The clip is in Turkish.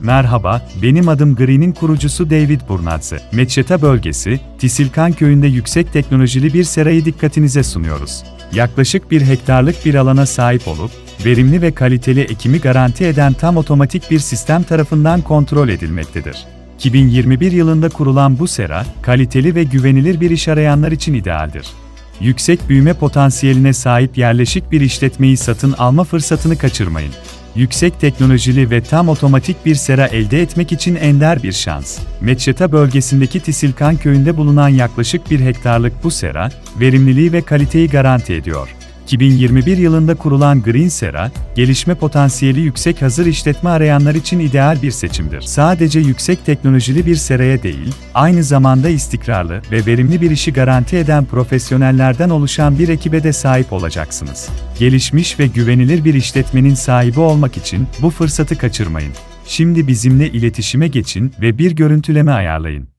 Merhaba, benim adım Green'in kurucusu David Burnatze. Meçheta bölgesi, Tisilkan köyünde yüksek teknolojili bir serayı dikkatinize sunuyoruz. Yaklaşık bir hektarlık bir alana sahip olup, verimli ve kaliteli ekimi garanti eden tam otomatik bir sistem tarafından kontrol edilmektedir. 2021 yılında kurulan bu sera, kaliteli ve güvenilir bir iş arayanlar için idealdir. Yüksek büyüme potansiyeline sahip yerleşik bir işletmeyi satın alma fırsatını kaçırmayın. Yüksek teknolojili ve tam otomatik bir sera elde etmek için ender bir şans. Meçheta bölgesindeki Tisilkan köyünde bulunan yaklaşık bir hektarlık bu sera, verimliliği ve kaliteyi garanti ediyor. 2021 yılında kurulan Green Sera, gelişme potansiyeli yüksek hazır işletme arayanlar için ideal bir seçimdir. Sadece yüksek teknolojili bir seraya değil, aynı zamanda istikrarlı ve verimli bir işi garanti eden profesyonellerden oluşan bir ekibe de sahip olacaksınız. Gelişmiş ve güvenilir bir işletmenin sahibi olmak için bu fırsatı kaçırmayın. Şimdi bizimle iletişime geçin ve bir görüntüleme ayarlayın.